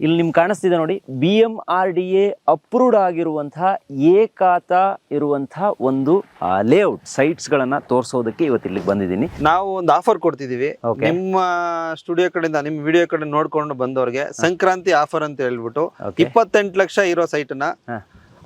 ಇಲ್ಲಿ ನಿಮ್ಗೆ ಕಾಣಿಸ್ತಿದೆ ನೋಡಿ B M R D A approved ಆಗಿರುವಂತಹ ಏಕಾತ ಇರುವಂತಹ ಒಂದು ಲೇಔಟ್ ಸೈಟ್ಸ್ ಗಳನ್ನ ತೋರಿಸೋದಕ್ಕೆ ಇವತ್ತು ಇಲ್ಲಿಗೆ ಬಂದಿದ್ದೀನಿ ನಾವು ಒಂದು ಆಫರ್ ಕೊಡ್ತಿದೀವಿ Okay. ನಿಮ್ಮ ಸ್ಟುಡಿಯೋ ಕಡೆಯಿಂದ ನಿಮ್ಮ ವಿಡಿಯೋ ಕಡೆ ನೋಡ್ಕೊಂಡು ಬಂದವರಿಗೆ ಸಂಕ್ರಾಂತಿ ಆಫರ್ ಅಂತ ಹೇಳ್ಬಿಟ್ಟು Okay. ಇಪ್ಪತ್ತೆಂಟು ಲಕ್ಷ ಇರೋ ಸೈಟ್ನ ಹಾ.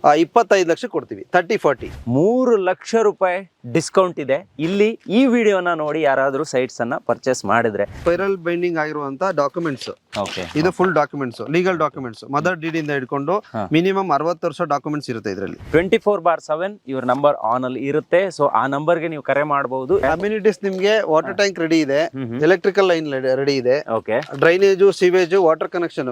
ಆ, ಇಪ್ಪತ್ತೈದು ಲಕ್ಷ ಕೊಡ್ತೀವಿ. ತರ್ಟಿ ಫಾರ್ಟಿ ಮೂರು ಲಕ್ಷ ರೂಪಾಯಿ ಡಿಸ್ಕೌಂಟ್ ಇದೆ. ಇಲ್ಲಿ ಈ ವಿಡಿಯೋನ ನೋಡಿ ಯಾರಾದರೂ ಸೈಟ್ಸ್ ಅನ್ನ ಪರ್ಚೇಸ್ ಮಾಡಿದ್ರೆ. ಸ್ಪೈರಲ್ ಬೈಂಡಿಂಗ್ ಆಗಿರುವಂತ ಡಾಕ್ಯುಮೆಂಟ್ಸ್ ಓಕೆ ಇದು full documents legal documents mother deed ಇಂದ ಹಿಡ್ಕೊಂಡು ಮಿನಿಮಮ್ ಅರವತ್ತು ವರ್ಷ ಡಾಕ್ಯುಮೆಂಟ್ಸ್ ಇರುತ್ತೆ ಇದರಲ್ಲಿ. ಟ್ವೆಂಟಿ ಫೋರ್ ಬಾರ್ ಸೆವೆನ್ ಇವ್ರ ನಂಬರ್ ಆನ್ ಅಲ್ಲಿ ಇರುತ್ತೆ. ಸೊ ಆ ನಂಬರ್ಗೆ ನೀವು ಕರೆ ಮಾಡಬಹುದು ಅಮ್ಯುನಿಟೀಸ್ ನಿಮ್ಗೆ ವಾಟರ್ ಟ್ಯಾಂಕ್ ರೆಡಿ ಇದೆ. ಎಲೆಕ್ಟ್ರಿಕಲ್ ಲೈನ್ ರೆಡಿ ಇದೆ. Okay drainage sewage water connection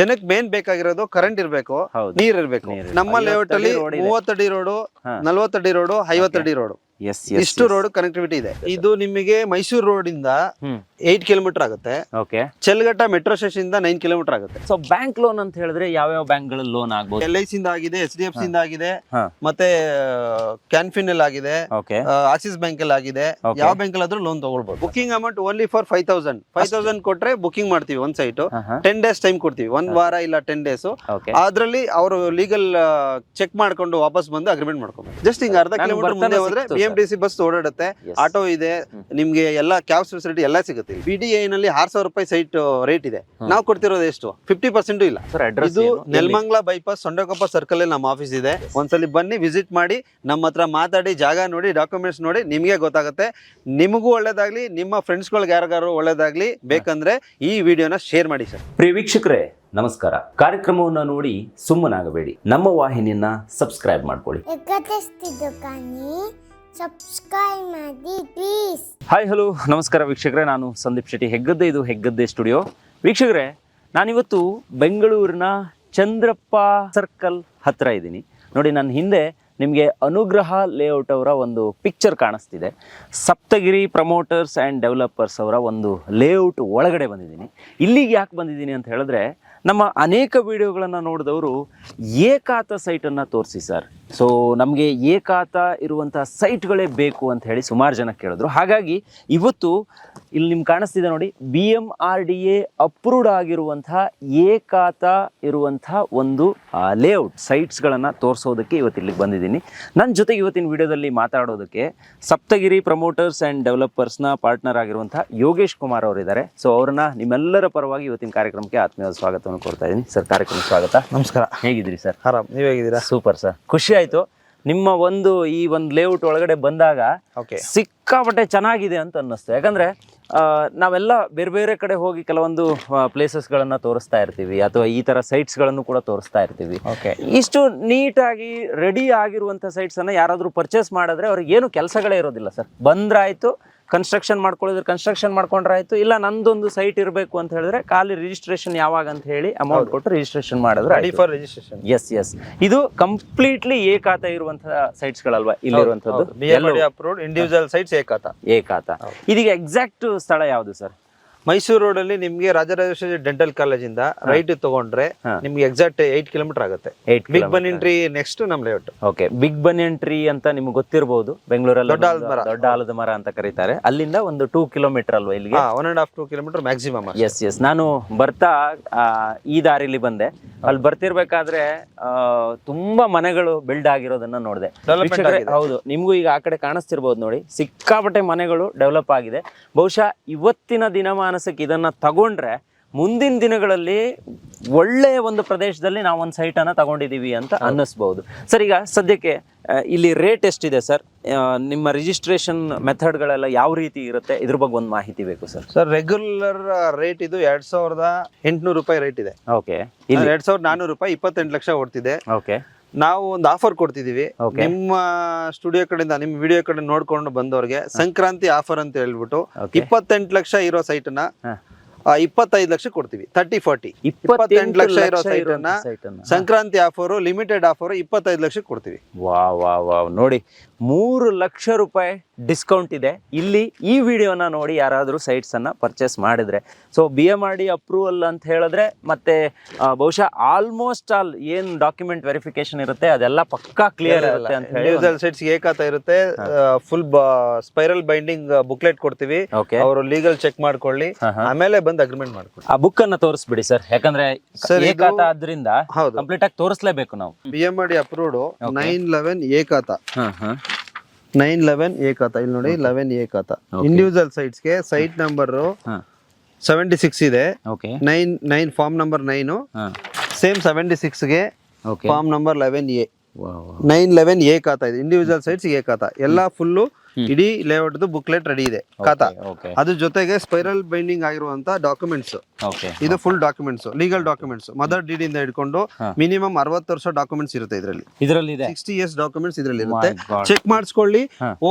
ಜನಕ್ಕೆ ಮೇನ್ ಬೇಕಾಗಿರೋದು ಕರೆಂಟ್ ಇರಬೇಕು. ನೀರ್ ಇರಬೇಕು. ನಮ್ಮಲ್ಲಿ ಲೇಔಟ್ ಅಲ್ಲಿ. ಮೂವತ್ತಡಿ ರೋಡು. ನಲ್ವತ್ತಡಿ ರೋಡು ಐವತ್ತಡಿ ರೋಡು ಎಸ್ ಇಷ್ಟು ರೋಡ್ ಕನೆಕ್ಟಿವಿಟಿ ಇದೆ. ಇದು ನಿಮಗೆ ಮೈಸೂರು ರೋಡ್ ಇಂದ ಏಟ್ ಕಿಲೋಮೀಟರ್ ಆಗುತ್ತೆ. ಓಕೆ ಚೆಲ್ಗಟ್ಟ ಮೆಟ್ರೋ ಸ್ಟೇಷನ್ ಇಂದ ನೈನ್ ಕಿಲೋಮೀಟರ್ ಆಗುತ್ತೆ. ಸೊ ಬ್ಯಾಂಕ್ ಲೋನ್ ಅಂತ ಹೇಳಿದ್ರೆ ಯಾವ ಯಾವ ಬ್ಯಾಂಕ್ಗಳ ಲೋನ್ ಆಗಬಹುದು ಎಲ್ ಐ ಸಿ ಇಂದ ಆಗಿದೆ ಎಚ್ ಡಿ ಎಫ್ ಸಿ ಇಂದ ಆಗಿದೆ ಮತ್ತೆ ಕ್ಯಾನ್ಫಿನ್ ಅಲ್ಲಿ ಆಗಿದೆ ಆಕ್ಸಿಸ್ ಬ್ಯಾಂಕ್ ಅಲ್ಲಿ ಆಗಿದೆ. ಯಾವ ಬ್ಯಾಂಕ್ ಆದ್ರೂ ಲೋನ್ ತಗೊಳ್ಬಹುದು booking amount only for five thousand five thousand ಕೊಟ್ರೆ ಬುಕಿಂಗ್ ಮಾಡ್ತೀವಿ ಒಂದ್ ಸೈಟ್ ಟೆನ್ ಡೇಸ್ ಟೈಮ್ ಕೊಡ್ತೀವಿ. ಒಂದ್ ವಾರ ಇಲ್ಲ ಟೆನ್ ಡೇಸ್ ಅದ್ರಲ್ಲಿ ಅವರು ಲೀಗಲ್ ಚೆಕ್ ಮಾಡ್ಕೊಂಡು ವಾಪಸ್ ಬಂದು ಅಗ್ರಿಮೆಂಟ್ ಮಾಡ್ಕೊಬೇಕು ಜಸ್ಟ್ ಹಿಂಗ ಅರ್ಧ ಕಿಲೋಮೀಟರ್ ಮುಂದೆ ಹೋದ್ರೆ ಎಂ ಟಿ ಸಿ ಬಸ್ ಓಡಾಡುತ್ತೆ ಆಟೋ ಇದೆ ನಿಮ್ಗೆ ಎಲ್ಲ ಕ್ಯಾಬ್ ಫೆಸಿಲಿಟಿ ಎಲ್ಲ ಸಿಗುತ್ತೆ. ಬಿ ಡಿ ಐ ನಲ್ಲಿ ಆರ್ ಸಾವಿರ ರೂಪಾಯಿ ಸೈಟ್ ರೇಟ್ ಇದೆ. ನಾವು ಕೊಡ್ತಿರೋದು ಎಷ್ಟು? ಫಿಫ್ಟಿ ಪರ್ಸೆಂಟ್ ಇಲ್ಲ. ಸರ್ ಅಡ್ರೆಸ್ ಇದು ನೆಲಮಂಗ್ಲ ಬೈಪಾಸ್ ಸೊಂಡಕೊಪ್ಪ ಸರ್ಕಲ್ ನಮ್ಮ ಆಫೀಸ್ ಇದೆ. ಒಂದ್ಸಲಿ ಬನ್ನಿ ವಿಸಿಟ್ ಮಾಡಿ ನಮ್ಮ ಹತ್ರ ಮಾತಾಡಿ ಜಾಗ ನೋಡಿ ಡಾಕ್ಯುಮೆಂಟ್ಸ್ ನೋಡಿ ನಿಮಗೆ ಗೊತ್ತಾಗುತ್ತೆ. ನಿಮಗೂ ಒಳ್ಳೇದಾಗ್ಲಿ ನಿಮ್ಮ ಫ್ರೆಂಡ್ಸ್ಗಳಿಗೆ ಯಾರಿಗಾರು ಒಳ್ಳೇದಾಗ್ಲಿ ಬೇಕಂದ್ರೆ ಈ ವಿಡಿಯೋನ ಶೇರ್ ಮಾಡಿ ಸರ್ ಪ್ರಿಯ ವೀಕ್ಷಕರೇ ನಮಸ್ಕಾರ. ಕಾರ್ಯಕ್ರಮವನ್ನು ನೋಡಿ ಸುಮ್ಮನಾಗಬೇಡಿ. ನಮ್ಮ ವಾಹಿನಿಯನ್ನ ಸಬ್ಸ್ಕ್ರೈಬ್ ಮಾಡ್ಕೊಳ್ಳಿ. ಸಬ್ಸ್ಕ್ರೈಬ್ ಮಾಡಿ ಪ್ಲೀಸ್ ಹಾಯ್ ಹಲೋ ನಮಸ್ಕಾರ ವೀಕ್ಷಕರೇ. ನಾನು ಸಂದೀಪ್ ಶೆಟ್ಟಿ. ಹೆಗ್ಗದ್ದೆ ಇದು ಹೆಗ್ಗದ್ದೆ ಸ್ಟುಡಿಯೋ ವೀಕ್ಷಕರೇ, ನಾನಿವತ್ತು ಬೆಂಗಳೂರಿನ ಚಂದ್ರಪ್ಪ ಸರ್ಕಲ್ ಹತ್ರ ಇದ್ದೀನಿ. ನೋಡಿ, ನನ್ನ ಹಿಂದೆ ನಿಮಗೆ ಅನುಗ್ರಹ ಲೇಔಟ್ ಅವರ ಒಂದು ಪಿಕ್ಚರ್ ಕಾಣಿಸ್ತಿದೆ. ಸಪ್ತಗಿರಿ ಪ್ರಮೋಟರ್ಸ್ ಆ್ಯಂಡ್ ಡೆವಲಪರ್ಸ್ ಅವರ ಒಂದು ಲೇಔಟ್ ಒಳಗಡೆ ಬಂದಿದ್ದೀನಿ. ಇಲ್ಲಿಗೆ ಯಾಕೆ ಬಂದಿದ್ದೀನಿ ಅಂತ ಹೇಳಿದ್ರೆ, ನಮ್ಮ ಅನೇಕ ವಿಡಿಯೋಗಳನ್ನು ನೋಡಿದವರು ಏಕಾತ ಸೈಟನ್ನು ತೋರಿಸಿ ಸರ್ ಸೊ ನಮಗೆ ಏಕಾತ ಇರುವಂಥ ಸೈಟ್ಗಳೇ ಬೇಕು ಅಂತ ಹೇಳಿ ಸುಮಾರು ಜನ ಕೇಳಿದ್ರು. ಹಾಗಾಗಿ ಇವತ್ತು ಇಲ್ಲಿ ನಿಮ್ಗೆ ಕಾಣಿಸ್ತಿದೆ ನೋಡಿ B M R D A approved ಆಗಿರುವಂತಹ ಏಕಾತ ಇರುವಂತಹ ಒಂದು ಲೇಔಟ್ ಸೈಟ್ಸ್ಗಳನ್ನು ತೋರಿಸೋದಕ್ಕೆ ಇವತ್ತು ಇಲ್ಲಿಗೆ ಬಂದಿದ್ದೀನಿ. ನನ್ನ ಜೊತೆಗೆ ಇವತ್ತಿನ ವಿಡಿಯೋದಲ್ಲಿ ಮಾತಾಡೋದಕ್ಕೆ ಸಪ್ತಗಿರಿ ಪ್ರಮೋಟರ್ಸ್ ಆ್ಯಂಡ್ ಡೆವಲಪರ್ಸ್ನ ಪಾರ್ಟ್ನರ್ ಆಗಿರುವಂತಹ ಯೋಗೇಶ್ ಕುಮಾರ್ ಅವರಿದ್ದಾರೆ. ಸೊ ಅವ್ರನ್ನ ನಿಮ್ಮೆಲ್ಲರ ಪರವಾಗಿ ಇವತ್ತಿನ ಕಾರ್ಯಕ್ರಮಕ್ಕೆ ಆತ್ಮೀಯ ಸ್ವಾಗತವನ್ನು ಕೊಡ್ತಾ ಇದ್ದೀನಿ. ಸರ್ ಕಾರ್ಯಕ್ರಮ ಸ್ವಾಗತ. ನಮಸ್ಕಾರ. ಹೇಗಿದ್ದೀರಿ ಸರ್? ಆರಾಮ್. ನೀವು ಹೇಗಿದ್ದೀರಾ? Super sir. ಖುಷಿ ಆಯ್ತು. ನಿಮ್ಮ ಒಂದು ಈ ಒಂದು ಲೇಔಟ್ ಒಳಗಡೆ ಬಂದಾಗ ಸಿಕ್ಕಾಪಟ್ಟೆ ಚೆನ್ನಾಗಿದೆ ಅಂತ ಅನ್ನಿಸ್ತು. ಯಾಕಂದ್ರೆ ನಾವೆಲ್ಲ ಬೇರೆ ಬೇರೆ ಕಡೆ ಹೋಗಿ ಕೆಲವೊಂದು ಪ್ಲೇಸಸ್ಗಳನ್ನ ತೋರಿಸ್ತಾ ಇರ್ತೀವಿ ಅಥವಾ ಈ ತರ ಸೈಟ್ಸ್ಗಳನ್ನು ಕೂಡ ತೋರಿಸ್ತಾ ಇರ್ತೀವಿ. ಇಷ್ಟು ನೀಟಾಗಿ ರೆಡಿ ಆಗಿರುವಂತ ಸೈಟ್ಸ್ ಅನ್ನ ಯಾರಾದ್ರೂ ಪರ್ಚೇಸ್ ಮಾಡಿದ್ರೆ ಅವ್ರಿಗೆ ಏನು ಕೆಲಸಗಳೇ ಇರೋದಿಲ್ಲ ಸರ್. ಬಂದ್ರಾಯ್ತು ಕನ್ಸ್ಟ್ರಕ್ಷನ್ ಮಾಡ್ಕೊಳ್ಳಿದ್ರೆ ಕನ್ಸ್ಟ್ರಕ್ಷನ್ ಮಾಡ್ಕೊಂಡ್ರೆ ಆಯ್ತು. ಇಲ್ಲ ನಂದೊಂದು ಸೈಟ್ ಇರಬೇಕು ಅಂತ ಹೇಳಿದ್ರೆ ಖಾಲಿ ರಿಜಿಸ್ಟ್ರೇಷನ್ ಯಾವಾಗ ಅಂತ ಹೇಳಿ ಅಮೌಂಟ್ ಕೊಟ್ಟು ರಿಜಿಸ್ಟ್ರೇಷನ್ ಮಾಡಿದ್ರೆ ready for registration yes yes ಇದು ಕಂಪ್ಲೀಟ್ಲಿ ಏಕಾತ ಇರುವಂತಹ ಸೈಟ್ಸ್ ಗಳಲ್ವಾ ಇಲ್ಲಿರುವಂತದ್ದು ಇಂಡಿವಿಜುವಲ್ ಸೈಟ್ಸ್ ಏಕಾತ. ಏಕಾತ. ಇದೀಗ ಎಕ್ಸಾಕ್ಟ್ ಸ್ಥಳ ಯಾವುದು ಸರ್ ಮೈಸೂರು ರೋಡ್ ಅಲ್ಲಿ ನಿಮ್ಗೆ ರಾಜರಾಜೇಶ್ವರಿ ಡೆಂಟಲ್ ಕಾಲೇಜ್ ಇಂದ ರೈಟ್ ತಗೊಂಡ್ರೆ. ನಿಮ್ಗೆ ಎಕ್ಸಾಕ್ಟ್ ಏಟ್ ಕಿಲೋಮೀಟರ್ ಆಗುತ್ತೆ. ಬಿಗ್ ಬನ್ ಟ್ರೀ ನೆಕ್ಸ್ಟ್ ನಮ್ layout okay big banyan tree ಅಂತ ನಿಮ್ಗೆ ಗೊತ್ತಿರಬಹುದು ಬೆಂಗಳೂರಲ್ಲಿ ದೊಡ್ಡ ಆಲದ ಮರ. ದೊಡ್ಡ ಆಲದ ಮರ ಅಂತ ಕರೀತಾರೆ. ಅಲ್ಲಿಂದ ಒಂದು ಟೂ ಕಿಲೋಮೀಟರ್ ಅಲ್ವಾ ಇಲ್ಲಿಗೆ? One and half two kilometer maximum yes yes ನಾನು ಬರ್ತಾ ಈ ದಾರಿಲಿ ಬಂದೆ. ಅಲ್ಲಿ ಬರ್ತಿರ್ಬೇಕಾದ್ರೆ ತುಂಬಾ ಮನೆಗಳು ಬಿಲ್ಡ್ ಆಗಿರೋದನ್ನ ನೋಡಿದೆ. ಹೌದು. ನಿಮ್ಗೂ ಈಗ ಆ ಕಡೆ ಕಾಣಿಸ್ತಿರ್ಬೋದು ನೋಡಿ. ಸಿಕ್ಕಾಪಟ್ಟೆ ಮನೆಗಳು ಡೆವಲಪ್ ಆಗಿದೆ. ಬಹುಶಃ ಇವತ್ತಿನ ದಿನಮಾನಸಕ್ಕೆ ಇದನ್ನು ತಗೊಂಡ್ರೆ ಮುಂದಿನ ದಿನಗಳಲ್ಲಿ ಒಳ್ಳೆಯ ಒಂದು ಪ್ರದೇಶದಲ್ಲಿ ನಾವು ಒಂದು ಸೈಟನ್ನು ತಗೊಂಡಿದ್ದೀವಿ ಅಂತ ಅನ್ನಿಸ್ಬೋದು. ಸರ್ ಈಗ ಸದ್ಯಕ್ಕೆ ಇಲ್ಲಿ ರೇಟ್ ಎಷ್ಟಿದೆ ಸರ್? ನಿಮ್ಮ ರಿಜಿಸ್ಟ್ರೇಷನ್ ಮೆಥಡ್ಗಳೆಲ್ಲ ಯಾವ ರೀತಿ ಇರುತ್ತೆ? ಇದ್ರ ಬಗ್ಗೆ ಒಂದು ಮಾಹಿತಿ ಬೇಕು ಸರ್. ಸರ್ ರೆಗ್ಯುಲರ್ ರೇಟ್ ಇದು ಎರಡ್ ಸಾವಿರದ ಎಂಟ್ನೂರು ರೂಪಾಯಿ ರೇಟ್ ಇದೆ. ಓಕೆ ಇಲ್ಲಿ ಎರಡ್ ಸಾವಿರದ ನಾನೂರು ರೂಪಾಯಿ ಇಪ್ಪತ್ತೆಂಟು ಲಕ್ಷ ಓಡ್ತಿದೆ. ಓಕೆ ನಾವು ಒಂದು ಆಫರ್ ಕೊಡ್ತಿದೀವಿ. ನಿಮ್ಮ ಸ್ಟುಡಿಯೋ ಕಡೆಯಿಂದ ನಿಮ್ಮ ವಿಡಿಯೋ ಕಡೆ ನೋಡ್ಕೊಂಡು ಬಂದವ್ರಿಗೆ ಸಂಕ್ರಾಂತಿ ಆಫರ್ ಅಂತ ಹೇಳ್ಬಿಟ್ಟು. ಇಪ್ಪತ್ತೆಂಟು ಲಕ್ಷ ಇರೋ ಸೈಟ್ನ ಇಪ್ಪತ್ತೈದು ಲಕ್ಷ ಕೊಡ್ತೀವಿ ತರ್ಟಿ ಫಾರ್ಟಿ ಇಪ್ಪತ್ತೆಂಟು ಲಕ್ಷ ಇರೋ ಸೈಟ್ ಅನ್ನ ಸಂಕ್ರಾಂತಿ ಆಫರ್ ಲಿಮಿಟೆಡ್ ಆಫರ್ ಇಪ್ಪತ್ತೈದು ಲಕ್ಷ ಕೊಡ್ತೀವಿ. ವಾ ವಾ ವಾ ನೋಡಿ ಮೂರು ಲಕ್ಷ ರೂಪಾಯಿ ಡಿಸ್ಕೌಂಟ್ ಇದೆ. ಇಲ್ಲಿ ಈ ವಿಡಿಯೋನ ನೋಡಿ ಯಾರಾದರೂ ಸೈಟ್ಸ್ ಅನ್ನ ಪರ್ಚೇಸ್ ಮಾಡಿದ್ರೆ. So B M R D approval ಅಂತ ಹೇಳಿದ್ರೆ ಮತ್ತೆ ಬಹುಶಃ ಆಲ್ಮೋಸ್ಟ್ ಆಲ್ ಏನ್ ಡಾಕ್ಯುಮೆಂಟ್ ವೆರಿಫಿಕೇಶನ್ ಇರುತ್ತೆ ಅದೆಲ್ಲ ಪಕ್ಕಾ ಕ್ಲಿಯರ್ ಇರುತ್ತೆ ಅಂತ ಇಂಡಿವಿಜುವಲ್ ಸೈಟ್ಸ್ ಏಕಾತ ಇರುತ್ತೆ. ಫುಲ್ ಸ್ಪೈರಲ್ ಬೈಂಡಿಂಗ್ ಬುಕ್ಲೆಟ್ ಕೊಡ್ತೀವಿ. ಅವರು ಲೀಗಲ್ ಚೆಕ್ ಮಾಡ್ಕೊಳ್ಳಿ. ಆಮೇಲೆ ಬಂದು ಅಗ್ರಿಮೆಂಟ್ ಮಾಡ್ಕೊಡಿ ಆ ಬುಕ್ ಅನ್ನ ತೋರಿಸ್ಬಿಡಿ ಸರ್ ಯಾಕಂದ್ರೆ Sir, ಇದು- ಏಕಾತ ಆದ್ರಿಂದ ಹೌದು. ಕಂಪ್ಲೀಟ್ ಆಗಿ ತೋರಿಸ್ಲೇಬೇಕು ನಾವು. B M D approved nine eleven ಏಕಾತ. ಹಾ ಹಾ. ನೈನ್ ಲೆವೆನ್ ಏಕಾತ. ಇಲ್ಲಿ ನೋಡಿ ಲೆವೆನ್ ಏಕಾತ. ಇಂಡಿವಿಜುವಲ್ ಸೈಟ್ಸ್ಗೆ ಸೈಟ್ ನಂಬರ್ ಸೆವೆಂಟಿ ಸಿಕ್ಸ್ ಇದೆ. Okay nine nine form number nine same seventy ಸಿಕ್ಸ್ಗೆ okay form number eleven A nine eleven A khata ಇದೆ. Individual sites ಏಕಾತ. ಎಲ್ಲಾ ಎಲ್ಲ ಫುಲ್ಲು ಇಡೀ ಲೇಔಟ್ ಬುಕ್ಲೆಟ್ ರೆಡಿ ಇದೆ. ಖಾತಾ. ಅದ್ರ ಜೊತೆಗೆ ಸ್ಪೈರಲ್ ಬೈಂಡಿಂಗ್ ಆಗಿರುವಂತ ಡಾಕ್ಯುಮೆಂಟ್ಸ್ ಇದು full documents legal documents mother deed ಇಂದ ಹಿಡ್ಕೊಂಡು ಮಿನಿಮಮ್ ಅರವತ್ತು ವರ್ಷ ಡಾಕ್ಯುಮೆಂಟ್ಸ್ ಇರುತ್ತೆ ಇದರಲ್ಲಿ. ಇದರಲ್ಲಿ ಇದೆ? ಸಿಕ್ಸ್ಟಿ ಇಯರ್ಸ್ ಡಾಕ್ಯುಮೆಂಟ್ಸ್ ಇದರಲ್ಲಿ ಇರುತ್ತೆ. ಚೆಕ್ ಮಾಡಿಸ್ಕೊಳ್ಳಿ.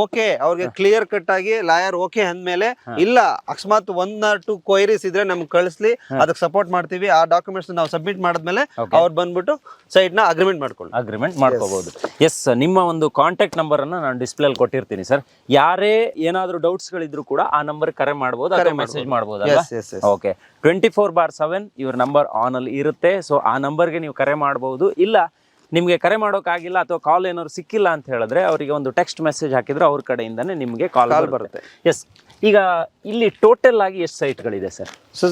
ಓಕೆ ಅವ್ರಿಗೆ ಕ್ಲಿಯರ್ ಕಟ್ ಆಗಿ ಲಾಯರ್ ಓಕೆ ಅಂದ್ಮೇಲೆ ಇಲ್ಲ ಅಕಸ್ಮಾತ್ ಒನ್ ಆರ್ ಟು ಕ್ವೈರೀಸ್ ಇದ್ರೆ ನಮ್ಗೆ ಕಳಿಸ್ಲಿ. ಅದಕ್ಕೆ ಸಪೋರ್ಟ್ ಮಾಡ್ತೀವಿ. ಆ ಡಾಕ್ಯುಮೆಂಟ್ಸ್ ನಾವು ಸಬ್ಮಿಟ್ ಮಾಡಿದ್ಮೇಲೆ. ಅವ್ರು ಬಂದ್ಬಿಟ್ಟು ಸೈಟ್ನ ಅಗ್ರಿಮೆಂಟ್ ಮಾಡ್ಕೊಳ್ಳಿ. ಅಗ್ರಿಮೆಂಟ್ ಮಾಡ್ಕೋಬಹುದು ಎಸ್ ನಿಮ್ಮ ಒಂದು ಕಾಂಟ್ಯಾಕ್ಟ್ ನಂಬರ್ ಅನ್ನ ನಾನು ಡಿಸ್ಪ್ಲೇ ಅಲ್ಲಿ ಕೊಟ್ಟಿರ್ತೀನಿ ಸರ್ ಯಾರೇ ಏನಾದ್ರೂ ಡೌಟ್ಸ್ ಗಳಿದ್ರು ಕೂಡ ಆ ನಂಬರ್ ಕರೆ ಮಾಡಬಹುದು message yes okay twenty four bar seven ಇವ್ರ ನಂಬರ್ ಆನಲ್ಲಿ ಇರುತ್ತೆ. ಸೊ ಆ ನಂಬರ್ಗೆ ನೀವು ಕರೆ ಮಾಡ್ಬೋದು. ಇಲ್ಲ ನಿಮಗೆ ಕರೆ ಮಾಡೋಕ್ಕಾಗಿಲ್ಲ ಅಥವಾ ಕಾಲ್ ಏನಾದ್ರು ಸಿಕ್ಕಿಲ್ಲ ಅಂತ ಹೇಳಿದ್ರೆ ಅವರಿಗೆ ಒಂದು ಟೆಕ್ಸ್ಟ್ ಮೆಸೇಜ್ ಹಾಕಿದ್ರೆ ಅವ್ರ ಕಡೆಯಿಂದನೇ ನಿಮಗೆ ಕಾಲ್ ಬರುತ್ತೆ. ಎಸ್ ಈಗ ಇಲ್ಲಿ ಟೋಟಲ್ ಆಗಿ ಎಷ್ಟು ಸೈಟ್ಗಳಿದೆ ಸರ್ ಸೊ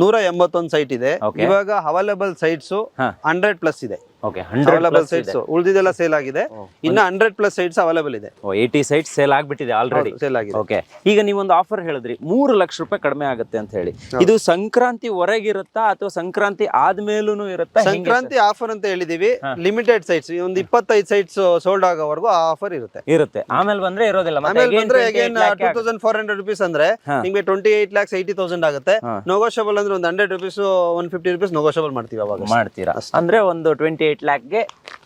ನೂರ ಎಂಬತ್ತೊಂದು ಸೈಟ್ ಇದೆ. ಇವಾಗ ಅವೈಲೇಬಲ್ ಸೈಟ್ಸು. ಹಂಡ್ರೆಡ್ ಪ್ಲಸ್ ಇದೆ. ಓಕೆ ಹಂಡ್ರೆಡ್ ಅವೈಲಬಲ್ ಸೈಟ್ಸ್ ಉಳಿದಿದೆಲ್ಲ ಸೇಲ್ ಆಗಿದೆ. ಇನ್ನ ಹಂಡ್ರೆಡ್ ಪ್ಲಸ್ ಸೈಟ್ಸ್ ಅವೈಲೇಬಲ್ ಇದೆ. ಏಯ್ಟಿ ಸೈಟ್ ಸೇಲ್ ಆಗ್ಬಿಟ್ಟಿದೆ ಆಲ್ರೆಡಿ ಸೇಲ್ ಆಗಿದೆ. ಓಕೆ ಈಗ ನೀವೊಂದು ಆಫರ್ ಹೇಳಿದ್ರಿ. ಮೂರು ಲಕ್ಷ ರೂಪಾಯಿ ಕಡಿಮೆ ಆಗುತ್ತೆ ಅಂತ ಹೇಳಿ. ಇದು ಸಂಕ್ರಾಂತಿ ಹೊರಗಿರುತ್ತಾ ಅಥವಾ ಸಂಕ್ರಾಂತಿ ಆದ್ಮೇಲೂ ಇರುತ್ತಾ? ಸಂಕ್ರಾಂತಿ ಆಫರ್ ಅಂತ ಹೇಳಿದೀವಿ. ಲಿಮಿಟೆಡ್ ಸೈಟ್ಸ್ ಒಂದು ಇಪ್ಪತ್ತೈದು ಸೈಟ್ಸ್ ಸೋಲ್ಡ್ ಆಗೋವರೆಗೂ ಆ ಆಫರ್ ಇರುತ್ತೆ. ಇರುತ್ತೆ. ಆಮೇಲೆ ಬಂದ್ರೆ ಇರೋದಿಲ್ಲ. ಆಮೇಲೆ ಬಂದ್ರೆ again two thousand four hundred rupees ಅಂದ್ರೆ. ನಿಮಗೆ twenty eight lakhs eighty thousand ಆಗುತ್ತೆ ನೋಗೋಶಬಲ್ ಅಂದ್ರೆ ಒಂದು hundred rupees one fifty rupees negotiable ಮಾಡ್ತೀವಿ ಅವಾಗ ಮಾಡ್ತೀರಾ? ಅಂದ್ರೆ ಒಂದು ಟ್ವೆಂಟಿ ಏಟ್ ಲ್ಯಾಕ್ಗೆ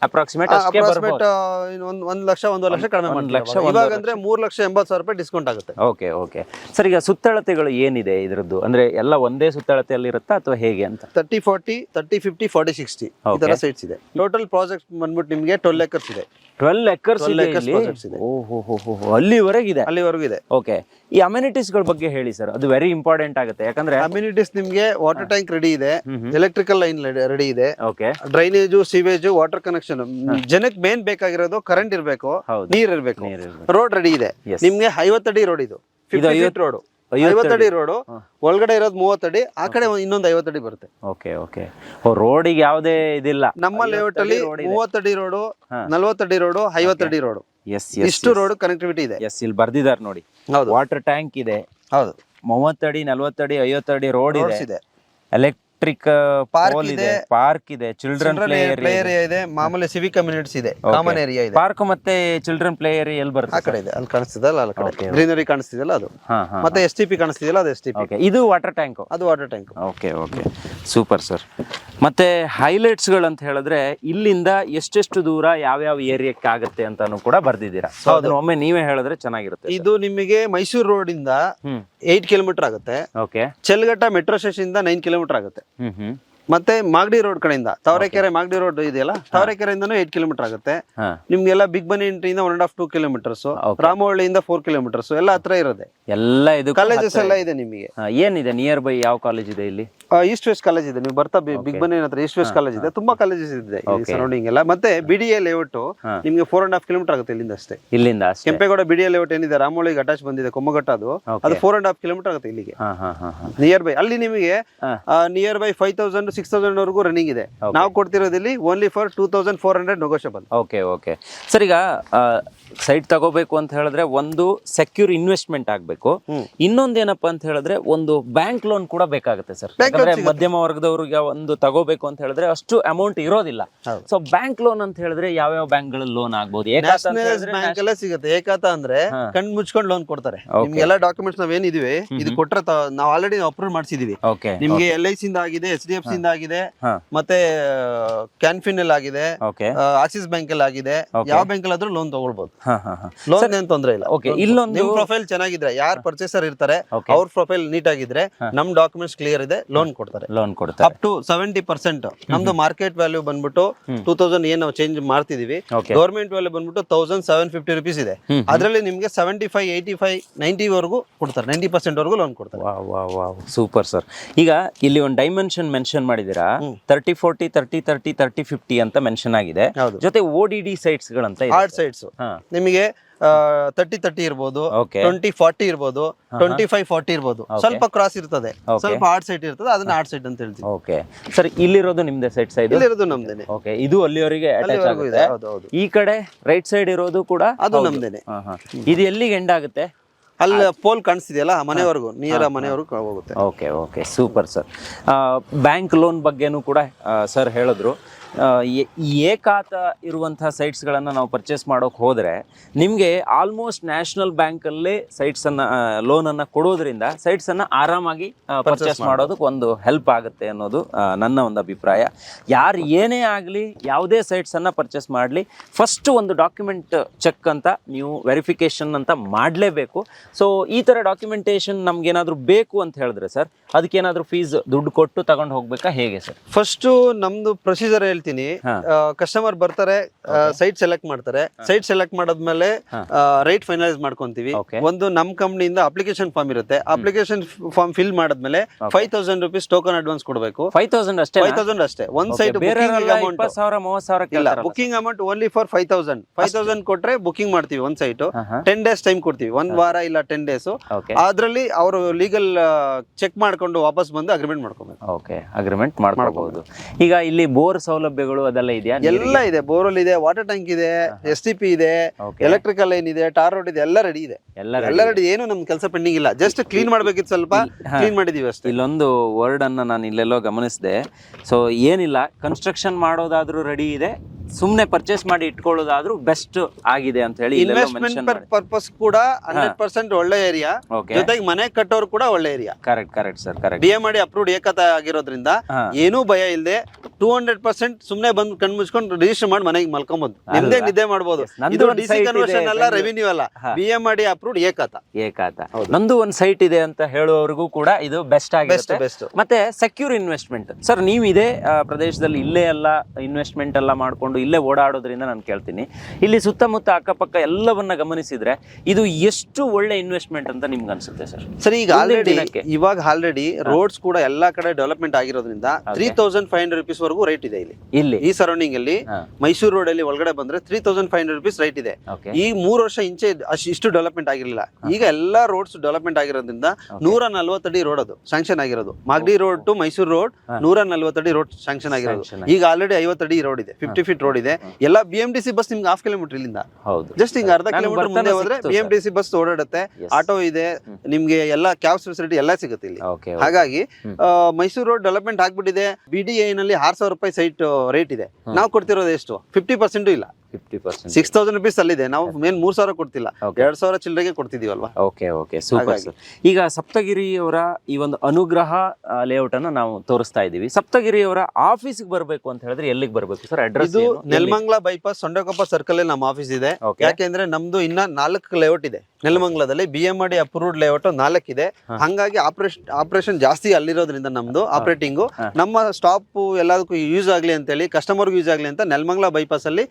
ಅಪ್ರಾಕ್ಸಿಮೇಟ್ ಅಷ್ಟೇ ಅಪ್ರಾಕ್ಸಿಮೇಟ್ ಬರ್ಬೋದು. ಒಂದ್ ಒಂದ್ ಲಕ್ಷ ಒಂದು ಲಕ್ಷ ಕಡಿಮೆ ಒಂದ್ ಲಕ್ಷ. ಒಂದೂವರೆ ಇವಾಗ ಅಂದ್ರೆ ಮೂರ್ ಲಕ್ಷ ಎಂಬತ್ತು ಸಾವಿರ ರೂಪಾಯಿ ಡಿಸ್ಕೌಂಟ್ ಆಗುತ್ತೆ. ಓಕೆ ಓಕೆ ಸರ್ ಈಗ ಸುತ್ತಳತೆಗಳು ಏನಿದೆ ಇದ್ರದ್ದು? ಅಂದ್ರೆ ಎಲ್ಲ ಒಂದೇ ಸುತ್ತಳತೆಯಲ್ಲಿ ಇರುತ್ತಾ ಅಥವಾ ಹೇಗೆ ಅಂತ? Thirty forty thirty fifty forty sixty ಈ ತರ ಸೈಟ್ಸ್ ಇದೆ. ಟೋಟಲ್ ಪ್ರಾಜೆಕ್ಟ್ ಬಂದ್ಬಿಟ್ಟು ನಿಮಗೆ ಟ್ವೆಲ್ ಏಕರ್ಸ್ ಇದೆ. ಟ್ವೆಲ್ ಎಕರ್ಸ್ 12 ಇದೆ acres ಇದೆ. ಓಹೋ ಹೋ ಹೋ ಅಲ್ಲಿವರೆಗೆ ಇದೆ? ಅಲ್ಲಿವರೆಗೂ ಇದೆ. ಓಕೆ ಈ ಅಮ್ಯುನಿಟೀಸ್ಗಳ ಬಗ್ಗೆ ಹೇಳಿ ಸರ್ ಅದು ವೆರಿ ಇಂಪಾರ್ಟೆಂಟ್ ಆಗುತ್ತೆ. ಯಾಕಂದ್ರೆ ಅಮ್ಯುನಿಟೀಸ್ ನಿಮ್ಗೆ ವಾಟರ್ ಟ್ಯಾಂಕ್ ರೆಡಿ ಇದೆ. ಎಲೆಕ್ಟ್ರಿಕಲ್ ಲೈನ್ ರೆಡಿ ಇದೆ. Okay drainage sewage water connection ಜನಕ್ಕೆ ಮೇನ್ ಬೇಕಾಗಿರೋದು ಕರೆಂಟ್ ಇರಬೇಕು. ನೀರ್ ಇರಬೇಕು. ರೋಡ್ ರೆಡಿ ಇದೆ. ನಿಮ್ಗೆ ಐವತ್ತಡಿ ರೋಡ್ ಇದು. ರೋಡ್ ಐವತ್ತಡಿ. ಅಡಿ ರೋಡ್ ಒಳಗಡೆ ಇರೋದು ಮೂವತ್ತಡಿ ಆ ಕಡೆ ಇನ್ನೊಂದು ಐವತ್ತಡಿ ಬರುತ್ತೆ. Okay okay. ರೋಡಿಗೆ ಯಾವುದೇ ಇದಿಲ್ಲ. ನಮ್ಮ ಲೇಔಟ್ ಅಲ್ಲಿ ಮೂವತ್ತಡಿ ರೋಡು. ನಲ್ವತ್ತಡಿ ರೋಡು ಐವತ್ತಡಿ ರೋಡು ಎಸ್ ಇಷ್ಟು ರೋಡ್ ಕನೆಕ್ಟಿವಿಟಿ ಇದೆ. ಎಸ್ ಇಲ್ಲಿ ಬರ್ದಿದ್ದಾರೆ ನೋಡಿ. ಹೌದು. ವಾಟರ್ ಟ್ಯಾಂಕ್ ಇದೆ. ಹೌದು. ಮೂವತ್ತಡಿ ನಲ್ವತ್ತಡಿ ಐವತ್ತಡಿ ರೋಡ್ ಇದೆ. ಇದೆ. ಎಲೆಕ್ಟ್ರಿಕ್ ಪಾರ್ಕ್ ಪೋಲ್ ಇದೆ. ಪಾರ್ಕ್ ಇದೆ ಚಿಲ್ಡ್ರನ್ ಪ್ಲೇ ಏರಿಯಾ ಇದೆ. ಮಾಮೂಲಿ ಸಿವಿಕ್ ಕಮ್ಯುನಿಟೀಸ್ ಇದೆ. ಕಾಮನ್ ಏರಿಯಾ ಇದೆ. ಪಾರ್ಕ್ ಮತ್ತೆ ಚಿಲ್ಡ್ರನ್ ಪ್ಲೇ ಏರಿಯಾ ಎಲ್ಲಿ ಆ ಕಡೆ ಇದೆ. ಅಲ್ಲಿ ಕಾಣಿಸ್ತಿದಲ್ಲ ಅಲ್ಲಿ ಕಡೆ. ಗ್ರೀನರಿ ಕಾಣಿಸ್ತಿದಲ್ಲ ಅದು. ಮತ್ತೆ ಎಸ್ ಟಿ ಪಿ ಕಾಣಿಸ್ತಿದಲ್ಲ ಅದು ಎಸ್ ಟಿ ಪಿ ಇದು ವಾಟರ್ ಟ್ಯಾಂಕ್ ಅದು water tank okay okay super sir ಮತ್ತೆ ಹೈಲೈಟ್ಸ್ಗಳು ಅಂತ ಹೇಳಿದ್ರೆ ಇಲ್ಲಿಂದ ಎಷ್ಟೆಷ್ಟು ದೂರ ಯಾವ್ಯಾವ ಏರಿಯಾಕ್ಕೆ ಆಗುತ್ತೆ ಅಂತಾನು ಕೂಡ ಬರ್ದಿದ್ದೀರಾ. ಸೊ ಅದನ್ನ ಒಮ್ಮೆ ನೀವೇ ಹೇಳಿದ್ರೆ ಚೆನ್ನಾಗಿರುತ್ತೆ ಇದು ನಿಮಗೆ ಮೈಸೂರು ರೋಡ್ ಇಂದ ಏಟ್ ಕಿಲೋಮೀಟರ್ ಆಗುತ್ತೆ. ಓಕೆ ಚೆಲ್ಗಟ್ಟ ಮೆಟ್ರೋ ಸ್ಟೇಷನ್ ಇಂದ ನೈನ್ ಕಿಲೋಮೀಟರ್ ಆಗುತ್ತೆ. Mm-hmm. ಮತ್ತೆ ಮಾಗಡಿ ರೋಡ್ ಕಡೆಯಿಂದ ತಾವರೆಕೆರೆ ಮಾಗಡಿ ರೋಡ್ ಇದೆಯಲ್ಲ? ತಾವರೆಕೆರೆಯಿಂದನೂ ಏಟ್ ಕಿಲೋಮೀಟರ್ ಆಗುತ್ತೆ. ನಿಮ್ಗೆಲ್ಲ ಬಿಗ್ ಬನಿ ಇಂದ one and half two kilometers. ರಾಮವಳ್ಳಿಯಿಂದ four kilometres ಎಲ್ಲ ಹತ್ರ ಇರೋದೆ. ಎಲ್ಲ ಇದು ಕಾಲೇಜಸ್ ಎಲ್ಲ ಇದೆ. ನಿಮಗೆ. ಏನಿದೆ? ನಿಯರ್ ಬೈ ಯಾವ ಕಾಲೇಜ್ ಇದೆ ಇಲ್ಲಿ? ಈಸ್ಟ್ ವೆಸ್ಟ್ ಕಾಲೇಜ್ ಇದೆ. ನೀವು ಬರ್ತಾ ಬಿಗ್ ಬನಿ ಹತ್ರ ಈಸ್ಟ್ ವೆಸ್ಟ್ ಕಾಲೇಜ್ ಇದೆ. ತುಂಬಾ ಕಾಲೇಜಸ್ ಇದೆ ಸರೌಂಡಿಂಗ್ ಎಲ್ಲ. ಮತ್ತೆ ಬಿ ಡಿ ಎ ಲೇಔಟ್. ನಿಮ್ಗೆ ಫೋರ್ ಅಂಡ್ ಹಾಫ್ ಕಿಲೋಮೀಟರ್ ಆಗುತ್ತೆ ಇಲ್ಲಿಂದ ಅಷ್ಟೇ. ಇಲ್ಲಿಂದ ಕೆಂಪೇಗೌಡ ಬಿಡಿ ಎ ಲೇಔಟ್ ಏನಿದೆ? ರಾಮವಳ್ಳಿಗೆ ಅಟ್ಯಾಚ್ ಬಂದಿದೆ ಕೊಮ್ಮಗಟ್ಟ ಅದು. ಅದು ಫೋರ್ ಅಂಡ್ ಹಾಫ್ ಕಿಲೋಮೀಟರ್ ಆಗುತ್ತೆ ಇಲ್ಲಿಗೆ. ನಿಯರ್ ಬೈ ಅಲ್ಲಿ ನಿಮಗೆ. Nearby five thousand six thousand ವರೆಗೂ ರನ್ನಿಂಗ್ ಇದೆ ನಾವು ಕೊಡ್ತಿರೋದಿಲ್ಲಿ only for two thousand four hundred negotiable okay okay sir ಈಗ ಸೈಟ್ ತಗೋಬೇಕು ಅಂತ ಹೇಳಿದ್ರೆ ಒಂದು ಸೆಕ್ಯೂರ್ ಇನ್ವೆಸ್ಟ್ಮೆಂಟ್ ಆಗಬೇಕು. ಇನ್ನೊಂದೇನಪ್ಪ ಅಂತ ಹೇಳಿದ್ರೆ ಒಂದು ಬ್ಯಾಂಕ್ ಲೋನ್ ಕೂಡ ಬೇಕಾಗುತ್ತೆ ಸರ್. ಯಾಕಂದ್ರೆ ಮಧ್ಯಮ ವರ್ಗದವ್ರಿಗೆ ಒಂದು ತಗೋಬೇಕು ಅಂತ ಹೇಳಿದ್ರೆ ಅಷ್ಟು ಅಮೌಂಟ್ ಇರೋದಿಲ್ಲ. ಸೊ ಬ್ಯಾಂಕ್ ಲೋನ್ ಅಂತ ಹೇಳಿದ್ರೆ ಯಾವ್ಯಾವ ಯಾವ ಲೋನ್ ಆಗ್ಬೋದು? ಏಕಾತ ಅಂತ ನ್ಯಾಷನಲೈಸ್ ಬ್ಯಾಂಕ್ ಎಲ್ಲ ಸಿಗುತ್ತೆ. ಏಕಾತ ಅಂದ್ರೆ ಕಣ್ ಮುಚ್ಕೊಂಡು ಲೋನ್ ಕೊಡ್ತಾರೆ. ನಿಮ್ಗೆಲ್ಲ ಡಾಕ್ಯುಮೆಂಟ್ಸ್ ನಾವ್ ಏನಿದೀವಿ ಇದು ಕೊಟ್ರೆ ತ- ನಾವು ಆಲ್ರೆಡಿ ಅಪ್ರೂವ್ ಮಾಡಿಸಿದೀವಿ. ನಿಮ್ಗೆ ಎಲ್ ಐ ಸಿಂದ ಆಗಿದೆ ಎಚ್ ಡಿ ಎಫ್ ಸಿಂದ ಆಗಿದೆ. ಮತ್ತೆ ಕ್ಯಾನ್ಫಿನ್ ಅಲ್ಲಿ ಆಗಿದೆ. ಆಕ್ಸಿಸ್ ಬ್ಯಾಂಕ್ ಅಲ್ಲಿ ಆಗಿದೆ. ಯಾವ ಬ್ಯಾಂಕ್ ಅಲ್ಲಿ ಆದ್ರೂ ಲೋನ್ ತಗೊಳ್ಬಹುದು ಲೋನ್ ಏನ್ ತೊಂದ್ರೆ ಇಲ್ಲ. ಓಕೆ ಇಲ್ಲೊಂದು- ನಿಮ್ ಪ್ರೊಫೈಲ್ ಚೆನ್ನಾಗಿದ್ರೆ ಯಾರು ಪರ್ಚೇಸರ್ ಇರ್ತಾರೆ. ಅವ್ರ ಪ್ರೊಫೈಲ್ ನೀಟ್ ಆಗಿದ್ರೆ ನಮ್ ಡಾಕ್ಯುಮೆಂಟ್ಸ್ ಕ್ಲಿಯರ್ ಇದೆ ಲೋನ್ ಕೊಡ್ತಾರೆ. ಲೋನ್ ಕೊಡ್ತಾರೆ. ಅಪ್ ಟು ಸೆವೆಂಟಿ ಪರ್ಸೆಂಟ್ ನಮ್ದು ಮಾರ್ಕೆಟ್ ವ್ಯಾಲ್ಯೂ ಬಂದ್ಬಿಟ್ಟು ಟೂ ತೌಸಂಡ್ ಏನ್ ನಾವು ಚೇಂಜ್ ಮಾಡ್ತಿದೀವಿ. ಗವರ್ಮೆಂಟ್ ಗೌರ್ಮೆಂಟ್ ವ್ಯಾಲ್ಯೂ ಬಂದ್ಬಿಟ್ಟು ತೌಸಂಡ್ ಸೆವೆನ್ ಫಿಫ್ಟಿ ರುಪೀಸ್ ಇದೆ. ಅದರಲ್ಲಿ ನಿಮ್ಗೆ seventy five eighty five ninety ವರೆಗೂ ಕೊಡ್ತಾರೆ. ನೈಂಟಿ ಪರ್ಸೆಂಟ್ ವರೆಗೂ ಲೋನ್ ಕೊಡ್ತಾರೆ. ಸೂಪರ್ ಸರ್ ಈಗ ಇಲ್ಲಿ ಒಂದು ಡೈಮೆನ್ಷನ್ ಮೆನ್ಷನ್ ಮಾಡಿದ್ದೀರಾ? Thirty forty thirty thirty thirty fifty ಅಂತ ಮೆನ್ಷನ್ ಆಗಿದೆ. ಜೊತೆ O D D sites ಗಳಂತ odd sites ನಿಮಗೆ ತರ್ಟಿ ತರ್ಟಿ ಇರ್ಬೋದು ಟ್ವೆಂಟಿ ಫಾರ್ಟಿ ಇರ್ಬೋದು ಟ್ವೆಂಟಿ ಫೈವ್ ಫಾರ್ಟಿ ಇರ್ಬೋದು. ಸ್ವಲ್ಪ ಕ್ರಾಸ್ ಇರ್ತದೆ. ಸ್ವಲ್ಪ ಹಾರ್ಡ್ ಸೈಟ್ ಇರ್ತದೆ ಅದನ್ನ ಹಾರ್ಡ್ ಸೈಟ್ ಅಂತ ಹೇಳ್ತೀವಿ. ಓಕೆ ಸರ್ ಇಲ್ಲಿರೋದು ನಿಮ್ದೇ ಸೈಟ್ ಸೈಡ್ ಇಲ್ಲಿರೋದು ನಮ್ದೇನೆ. ಓಕೆ ಇದು ಅಲ್ಲಿವರೆಗೆ ಅಟ್ಯಾಚ್ ಆಗುತ್ತೆ. ಈ ಕಡೆ ರೈಟ್ ಸೈಡ್ ಇರೋದು ಕೂಡ ಅದು. ನಮ್ದೇನೆ. ಇದು ಎಲ್ಲಿಗೆ ಎಂಡ್ ಆಗುತ್ತೆ? ಅಲ್ಲಿ ಪೋಲ್ ಕಾಣಿಸ್ತಿದೆಯಲ್ಲ ಮನೆವರೆಗೂ ನೀರ ಮನೆವರೆಗೂ ಹೋಗುತ್ತೆ. Okay okay super sir bank loan ಬಗ್ಗೆನೂ ಕೂಡ ಸರ್ ಹೇಳಿದ್ರು. ಏಕಾತ ಇರುವಂಥ ಸೈಟ್ಸ್ಗಳನ್ನು ನಾವು ಪರ್ಚೇಸ್ ಮಾಡೋಕ್ಕೆ ಹೋದರೆ ನಿಮಗೆ ಆಲ್ಮೋಸ್ಟ್ ನ್ಯಾಷನಲ್ ಬ್ಯಾಂಕಲ್ಲೇ ಸೈಟ್ಸನ್ನು ಲೋನನ್ನು ಕೊಡೋದ್ರಿಂದ ಸೈಟ್ಸನ್ನು ಆರಾಮಾಗಿ ಪರ್ಚೇಸ್ ಮಾಡೋದಕ್ಕೆ ಒಂದು ಹೆಲ್ಪ್ ಆಗುತ್ತೆ ಅನ್ನೋದು ನನ್ನ ಒಂದು ಅಭಿಪ್ರಾಯ. ಯಾರು ಏನೇ ಆಗಲಿ ಯಾವುದೇ ಸೈಟ್ಸನ್ನು ಪರ್ಚೇಸ್ ಮಾಡಲಿ ಫಸ್ಟ್ ಒಂದು ಡಾಕ್ಯುಮೆಂಟ್ ಚೆಕ್ ಅಂತ ನೀವು ವೆರಿಫಿಕೇಷನ್ ಅಂತ ಮಾಡಲೇಬೇಕು. ಸೊ ಈ ಥರ ಡಾಕ್ಯುಮೆಂಟೇಷನ್ ನಮಗೇನಾದರೂ ಬೇಕು ಅಂತ ಹೇಳಿದ್ರೆ ಸರ್ ಅದಕ್ಕೇನಾದರೂ ಫೀಸ್ ದುಡ್ಡು ಕೊಟ್ಟು ತಗೊಂಡು ಹೋಗ್ಬೇಕಾ ಹೇಗೆ ಸರ್? ಫಸ್ಟು ನಮ್ಮದು ಪ್ರೊಸೀಜರ್ ಹೇಳ್ತೀನಿ ಹಾ. ಕಸ್ಟಮರ್ ಬರ್ತಾರೆ ಸೈಟ್ ಸೆಲೆಕ್ಟ್ ಮಾಡ್ತಾರೆ. ಸೈಟ್ ಸೆಲೆಕ್ಟ್ ಮಾಡಾದ್ಮೇಲೆ. ರೈಟ್ ಫೈನಲೈಸ್ ಮಾಡ್ಕೊಂತೀವಿ. ಒಂದು ನಮ್ ಕಂಪ್ನಿಯಿಂದ ಅಪ್ಲಿಕೇಶನ್ ಫಾರ್ಮ್ ಇರುತ್ತೆ. ಅಪ್ಲಿಕೇಶನ್ ಫಾರ್ಮ್ ಫಿಲ್ ಮಾಡಿದ್ಮೇಲೆ five thousand rupees token advance ಕೊಡಬೇಕು. ಫೈವ್ ತೌಸಂಡ್ ಅಷ್ಟೇ. ಫೈವ್ ತೌಸಂಡ್ ಅಷ್ಟೇ ಒಂದ್ site booking amount only for five thousand five thousand ಕೊಟ್ರೆ ಬುಕಿಂಗ್ ಮಾಡ್ತೀವಿ ಒಂದ್ ಸೈಟ್. ಟೆನ್ ಡೇಸ್ ಟೈಮ್ ಕೊಡ್ತೀವಿ. ಒಂದ್ ವಾರ ಇಲ್ಲ ಟೆನ್ ಡೇಸ್ ಅದ್ರಲ್ಲಿ ಅವರು ಲೀಗಲ್ ಚೆಕ್ ಮಾಡ್ಕೊಂಡು ವಾಪಸ್ ಬಂದು ಅಗ್ರಿಮೆಂಟ್ ಮಾಡ್ಕೋಬೇಕು ಓಕೆ ಅಗ್ರಿಮೆಂಟ್ ಮಾಡ್ಕೋಬಹುದು ಈಗ ಇಲ್ಲಿ ಬೋರ್ ಸೌಲಭ್ಯಗಳು ಅದೆಲ್ಲ ಇದೆಯಾ? ಎಲ್ಲ ಇದೆ. ಬೋರ್ವೆಲ್ ಇದೆ ವಾಟರ್ ಟ್ಯಾಂಕ್ ಇದೆ ಎಸ್ ಟಿ ಪಿ ಇದೆ ಎಲೆಕ್ಟ್ರಿಕಲ್ ಲೈನ್ ಇದೆ ಟಾರ್ ರೋಡ್ ಇದೆ ಎಲ್ಲ ರೆಡಿ ಇದೆ. ಎಲ್ಲ ರೆಡಿ ಏನು ನಮ್ ಕೆಲಸ ಪೆಂಡಿಂಗ್ ಇಲ್ಲ. ಜಸ್ಟ್ ಕ್ಲೀನ್ ಮಾಡ್ಬೇಕಿತ್ತು ಸ್ವಲ್ಪ. ಕ್ಲೀನ್ ಮಾಡಿದೀವಿ ಅಷ್ಟೇ. ಇಲ್ಲೊಂದು ವರ್ಡ್ ಅನ್ನ ನಾನು ಇಲ್ಲೆಲ್ಲೋ ಗಮನಿಸಿದೆ. ಸೊ ಏನಿಲ್ಲ. ಕನ್ಸ್ಟ್ರಕ್ಷನ್ ಮಾಡೋದಾದ್ರೂ ರೆಡಿ ಇದೆ. ಸುಮ್ನೆ ಪರ್ಚೇಸ್ ಮಾಡಿ ಇಟ್ಕೊಳ್ಳೋದಾದ್ರೂ ಬೆಸ್ಟ್ ಆಗಿದೆ ಅಂತ ಹೇಳಿ ಇನ್ವೆಸ್ಟ್ಮೆಂಟ್ ಪರ್ಪಸ್ ಕೂಡ ಹಂಡ್ರೆಡ್ ಪರ್ಸೆಂಟ್ ಒಳ್ಳೆ ಏರಿಯಾ ಜೊತೆಗೆ ಮನೆ ಕಟ್ಟೋರು ಕೂಡ ಒಳ್ಳೆ area correct correct sir correct B A ಮಾಡಿ ಅಪ್ರೂವ್ಡ್ ಏಕತ ಆಗಿರೋದ್ರಿಂದ. ಏನೂ ಭಯ ಇಲ್ಲದೆ ಟೂ ಹಂಡ್ರೆಡ್ ಪರ್ಸೆಂಟ್ ಸುಮ್ನೆ ಬಂದು ಕಣ್ ಮುಚ್ಕೊಂಡು ರಿಜಿಸ್ಟರ್ ಮಾಡಿ ಮನೆಗೆ ಮಲ್ಕೊಬಹುದು ನಿಮ್ದೇ ನಿದ್ದೆ ನಂದು ಇದು ಡಿ ಸಿ ಕನ್ವರ್ಷನ್ ಅಲ್ಲ. ರೆವಿನ್ಯೂ ಅಲ್ಲ. ಬಿ ಎ ಮಾಡಿ ಅಪ್ರೂವ್ಡ್ ಏಕತ. ಏಕಾತ. ನಂದು ಒಂದು ಸೈಟ್ ಇದೆ ಅಂತ ಹೇಳುವವರಿಗೂ ಕೂಡ ಇದು ಬೆಸ್ಟ್ ಆಗಿರುತ್ತೆ. ಬೆಸ್ಟ್ ಮತ್ತೆ ಸೆಕ್ಯೂರ್ ಇನ್ವೆಸ್ಟ್ಮೆಂಟ್ ಸರ್ ನೀವು ಇದೇ ಪ್ರದೇಶದಲ್ಲಿ ಇಲ್ಲೇ ಎಲ್ಲ ಇನ್ವೆಸ್ಟ್ಮೆಂಟ್ ಎಲ್ಲ ಮಾಡಿಕೊಂಡು ಇಲ್ಲೇ ಓಡಾಡೋದ್ರಿಂದ ನಾನು ಕೇಳ್ತೀನಿ. ಇಲ್ಲಿ ಸುತ್ತಮುತ್ತ ಅಕ್ಕಪಕ್ಕ ಎಲ್ಲವನ್ನ ಗಮನಿಸಿದ್ರೆ ಇದು ಎಷ್ಟು ಒಳ್ಳೆ ಇನ್ವೆಸ್ಟ್ಮೆಂಟ್ ಅಂತ ನಿಮ್ಗೆ ಅನ್ಸುತ್ತೆ ಸರ್? ಸರಿ ಈಗ ಆಲ್ರೆಡಿ ಇವಾಗ ಆಲ್ರೆಡಿ ರೋಡ್ಸ್ ಕೂಡ ಎಲ್ಲಾ ಕಡೆ ಡೆವಲಪ್ಮೆಂಟ್ ಆಗಿರೋದ್ರಿಂದ three thousand five hundred rupees ವರೆಗೂ ರೇಟ್ ಇದೆ ಇಲ್ಲಿ. ಇಲ್ಲಿ. ಈ ಸರೌಂಡಿಂಗ್ ಅಲ್ಲಿ. ಮೈಸೂರು ರೋಡ್ ಅಲ್ಲಿ ಒಳಗಡೆ ಬಂದ್ರೆ three thousand five hundred rupees rate ಇದೆ. ಈ ಮೂರು ವರ್ಷ ಇಂಚೆ ಅಷ್ಟು ಇಷ್ಟು ಡೆವಲಪ್ಮೆಂಟ್ ಆಗಿರಲಿಲ್ಲ. ಈಗ ಎಲ್ಲಾ ರೋಡ್ಸ್ ಡೆವಲಪ್ಮೆಂಟ್ ಆಗಿರೋದ್ರಿಂದ ನೂರ ನಲ್ವತ್ತಡಿ ರೋಡ್ ಅದು ಸ್ಯಾಂಕ್ಷನ್ ಆಗಿರೋದು. Magadi road to Mysuru road. ನೂರ ನಲ್ವತ್ತಡಿ ರೋಡ್ ಸ್ಯಾಂಕ್ಷನ್ ಆಗಿರೋದು. ಈಗ ಆಲ್ರೆಡಿ ಐವತ್ತಡಿ ರೋಡ್ ಇದೆ ಫಿಫ್ಟಿ ಫೀಟ್ ರೋಡ್ ಇದೆ. ಎಲ್ಲ B M T C bus ನಿಮ್ಗೆ ಹಾಫ್ ಕಿಲೋಮೀಟರ್ ಇಲ್ಲಿಂದ. ಹೌದು. ಜಸ್ಟ್ ಹಿಂಗ ಅರ್ಧ ಕಿಲೋಮೀಟರ್ ಮುಂದೆ ಹೋದ್ರೆ B M T C bus ಓಡಾಡುತ್ತೆ. Auto ಇದೆ. ನಿಮ್ಗೆ ಎಲ್ಲ ಕ್ಯಾಬ್ ಫೆಸಿಲಿಟಿ ಎಲ್ಲ ಸಿಗುತ್ತೆ ಇಲ್ಲಿ. ಹಾಗಾಗಿ ಮೈಸೂರು ರೋಡ್ ಡೆವಲಪ್ಮೆಂಟ್ ಆಗ್ಬಿಟ್ಟಿದೆ. ಬಿ ಡಿ ನಲ್ಲಿ ಆರ್ ಸಾವಿರ ರೂಪಾಯಿ ಸೈಟ್ ರೇಟ್ ಇದೆ. ನಾವು ಕೊಡ್ತಿರೋದು ಎಷ್ಟು? ಫಿಫ್ಟಿ ಪರ್ಸೆಂಟ್ ಇಲ್ಲ. Fifty percent six thousand rupees ಅಲ್ಲಿದೆ. ನಾವು ಮೇನ್ ಮೂರ್ ಸಾವಿರ ಕೊಡ್ತಿಲ್ಲ. ಎರಡ್ ಸಾವಿರ ಚಿಲ್ಲರೆಗೆ ಕೊಡ್ತಿದೀವಲ್ವಾ? Okay okay super. ಸರ್ ಈಗ ಸಪ್ತಗಿರಿಯವರ ಈ ಒಂದು ಅನುಗ್ರಹ ಲೇಔಟ್ ಅನ್ನು ನಾವು ತೋರಿಸ್ತಾ ಇದ್ದೀವಿ. ಸಪ್ತಗಿರಿಯವರ ಆಫೀಸ್ಗೆ ಬರಬೇಕು ಅಂತ ಹೇಳಿದ್ರೆ ಎಲ್ಲಿಗೆ ಬರಬೇಕು ಸರ್ ಅಡ್ರೆಸ್ ಇದು ನೆಲಮಂಗ್ಲ ಬೈಪಾಸ್ ಸೊಂಡಕೊಪ್ಪ ಸರ್ಕಲ್ ನಮ್ಮ ಆಫೀಸ್ ಇದೆ. ಯಾಕೆಂದ್ರೆ ನಮ್ದು ಇನ್ನ ನಾಲ್ಕು ಲೇಔಟ್ ಇದೆ. ನೆಲಮಂಗ್ಲದಲ್ಲಿ B M D approved layout ನಾಲ್ಕಿದೆ. ಇದೆ ಹಂಗಾಗಿ ಆಪರೇಷನ್ ಆಪರೇಷನ್ ಜಾಸ್ತಿ ಅಲ್ಲಿರೋದ್ರಿಂದ ನಮ್ದು ಆಪರೇಟಿಂಗ್ ನಮ್ಮ ಸ್ಟಾಪ್ ಎಲ್ಲದಕ್ಕೂ ಯೂಸ್ ಆಗ್ಲಿ ಅಂತೇಳಿ ಕಸ್ಟಮರ್ಗೂ ಯೂಸ್ ಆಗಲಿ ಅಂತ ನೆಲಮಂಗಲ ಬೈಪಾಸ್ ಅಲ್ಲಿ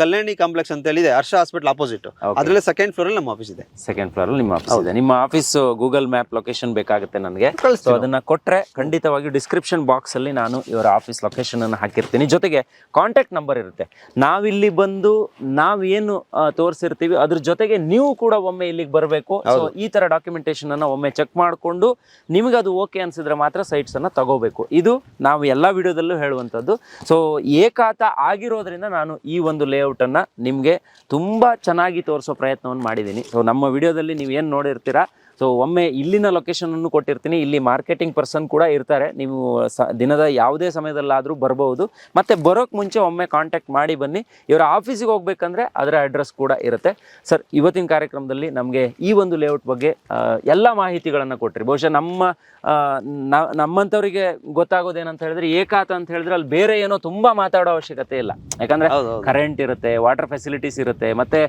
ಕಲ್ಯಾಣಿ ಕಾಂಪ್ಲೆಕ್ಸ್ ಅಂತ ಹೇಳಿದೆ ಹರ್ಷ ಹಾಸ್ಪಿಟಲ್ ಆಪೋಸಿಟ್ ಅದರಲ್ಲಿ ಸೆಕೆಂಡ್ ಫ್ಲೋರ್ ಅಲ್ಲಿ ನಮ್ಮ ಆಫೀಸ್ ಇದೆ. ಸೆಕೆಂಡ್ ಫ್ಲೋರ್ ನಿಮ್ಮ ಆಫೀಸ್ ಇದೆ. ನಿಮ್ಮ ಆಫೀಸ್ ಗೂಗಲ್ ಮ್ಯಾಪ್ ಲೊಕೇಶನ್ ಬೇಕಾಗುತ್ತೆ ನನಗೆ. ಸೊ ಅದನ್ನ ಕೊಟ್ರೆ ಖಂಡಿತವಾಗಿ ಡಿಸ್ಕ್ರಿಪ್ಷನ್ ಬಾಕ್ಸ್ ಅಲ್ಲಿ ನಾನು ಇವರ ಆಫೀಸ್ ಲೊಕೇಶನ್ ಅನ್ನು ಹಾಕಿರ್ತೀನಿ. ಜೊತೆಗೆ ಕಾಂಟ್ಯಾಕ್ಟ್ ನಂಬರ್ ಇರುತ್ತೆ. ನಾವಿಲ್ಲಿ ಬಂದು ನಾವೇನು ತೋರಿಸಿರ್ತೀವಿ ಅದ್ರ ಜೊತೆಗೆ ನೀವು ಕೂಡ ಒಮ್ಮೆ ಇಲ್ಲಿಗೆ ಬರಬೇಕು. ಸೊ ಈ ತರ ಡಾಕ್ಯುಮೆಂಟೇಶನ್ ಅನ್ನ ಒಮ್ಮೆ ಚೆಕ್ ಮಾಡಿಕೊಂಡು ನಿಮಗೆ ಅದು ಓಕೆ ಅನ್ಸಿದ್ರೆ ಮಾತ್ರ ಸೈಟ್ಸ್ ಅನ್ನ ತಗೋಬೇಕು. ಇದು ನಾವು ಎಲ್ಲ ವಿಡಿಯೋದಲ್ಲೂ ಹೇಳುವಂಥದ್ದು. ಸೊ ಏಕಾತ ಆಗಿರೋದ್ರಿಂದ ನಾನು ಈ ಒಂದು ಲೇಔಟ್ ಅನ್ನ ನಿಮಗೆ ತುಂಬಾ ಚೆನ್ನಾಗಿ ತೋರಿಸೋ ಪ್ರಯತ್ನವನ್ನು ಮಾಡಿದ್ದೀನಿ. ಸೊ ನಮ್ಮ ವಿಡಿಯೋದಲ್ಲಿ ನೀವು ಏನು ನೋಡಿರ್ತೀರಾ ಸೊ ಒಮ್ಮೆ ಇಲ್ಲಿನ ಲೊಕೇಶನ್ ಅನ್ನು ಕೊಟ್ಟಿರ್ತೀನಿ. ಇಲ್ಲಿ ಮಾರ್ಕೆಟಿಂಗ್ ಪರ್ಸನ್ ಕೂಡ ಇರ್ತಾರೆ. ನೀವು ಸ ದಿನದ ಯಾವುದೇ ಸಮಯದಲ್ಲಾದರೂ ಬರ್ಬೋದು ಮತ್ತೆ ಬರೋಕ್ಕೆ ಮುಂಚೆ ಒಮ್ಮೆ ಕಾಂಟ್ಯಾಕ್ಟ್ ಮಾಡಿ ಬನ್ನಿ. ಇವರ ಆಫೀಸಿಗೆ ಹೋಗ್ಬೇಕಂದ್ರೆ ಅದರ ಅಡ್ರೆಸ್ ಕೂಡ ಇರುತ್ತೆ. ಸರ್ ಇವತ್ತಿನ ಕಾರ್ಯಕ್ರಮದಲ್ಲಿ ನಮಗೆ ಈ ಒಂದು ಲೇಔಟ್ ಬಗ್ಗೆ ಎಲ್ಲ ಮಾಹಿತಿಗಳನ್ನು ಕೊಟ್ರಿ. ಬಹುಶಃ ನಮ್ಮ ನಮ್ಮಂಥವರಿಗೆ ಗೊತ್ತಾಗೋದೇನಂತ ಹೇಳಿದ್ರೆ ಏಕಾತ ಅಂತ ಹೇಳಿದ್ರೆ ಅಲ್ಲಿ ಬೇರೆ ಏನೋ ತುಂಬಾ ಮಾತಾಡೋ ಅವಶ್ಯಕತೆ ಇಲ್ಲ. ಯಾಕಂದ್ರೆ ಕರೆಂಟ್ ಇರುತ್ತೆ ವಾಟರ್ ಫೆಸಿಲಿಟೀಸ್ ಇರುತ್ತೆ ಮತ್ತೆ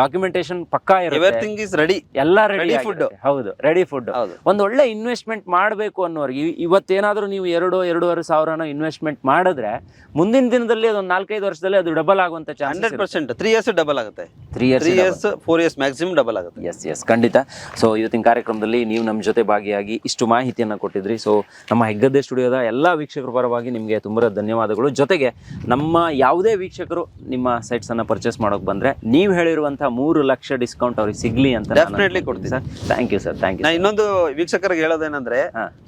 ಡಾಕ್ಯುಮೆಂಟೇಶನ್ ಪಕ್ಕಾ ಇರುತ್ತೆ. ಎಲ್ಲ ರೆಡಿ food. ಹೌದು ರೆಡಿ ಫುಡ್ ಹೌದು. ಒಂದು ಒಳ್ಳೆ ಇನ್ವೆಸ್ಟ್ಮೆಂಟ್ ಮಾಡಬೇಕು ಅನ್ನೋರಿಗೆ ಇವತ್ತೇನಾದರೂ ನೀವು ಎರಡು ಎರಡೂವರೆ ಸಾವಿರನ ಇನ್ವೆಸ್ಟ್ಮೆಂಟ್ ಮಾಡಿದ್ರೆ ಮುಂದಿನ ದಿನದಲ್ಲಿ ಅದೊಂದು ನಾಲ್ಕೈದು ವರ್ಷದಲ್ಲಿ ಅದು ಡಬಲ್ ಆಗುವಂತ hundred percent. Three years double ಆಗುತ್ತೆ. Three three years years four years maximum double ಆಗುತ್ತೆ. ಎಸ್ ಎಸ್ ಖಂಡಿತ. ಸೊ ಇವತ್ತಿನ ಕಾರ್ಯಕ್ರಮದಲ್ಲಿ ನೀವು ನಮ್ಮ ಜೊತೆ ಭಾಗಿಯಾಗಿ ಇಷ್ಟು ಮಾಹಿತಿಯನ್ನು ಕೊಟ್ಟಿದ್ರಿ. ಸೊ ನಮ್ಮ ಹೆಗ್ಗದ್ದೆ ಸ್ಟುಡಿಯೋದ ಎಲ್ಲ ವೀಕ್ಷಕರ ಪರವಾಗಿ ನಿಮಗೆ ತುಂಬ ಧನ್ಯವಾದಗಳು. ಜೊತೆಗೆ ನಮ್ಮ ಯಾವುದೇ ವೀಕ್ಷಕರು ನಿಮ್ಮ ಸೈಟ್ಸನ್ನು ಪರ್ಚೇಸ್ ಮಾಡೋಕೆ ಬಂದರೆ ನೀವು ಹೇಳಿರುವಂಥ ಮೂರು ಲಕ್ಷ ಡಿಸ್ಕೌಂಟ್ ಅವ್ರಿಗೆ ಸಿಗಲಿ ಅಂತ ಡೆಫಿನೆಟ್ಲಿ ಕೊಡ್ತೀವಿ sir. Thank you sir thank you ನಾ ಇನ್ನೊಂದು ವೀಕ್ಷಕರಿಗೆ ಹೇಳೋದೇನಂದ್ರೆ.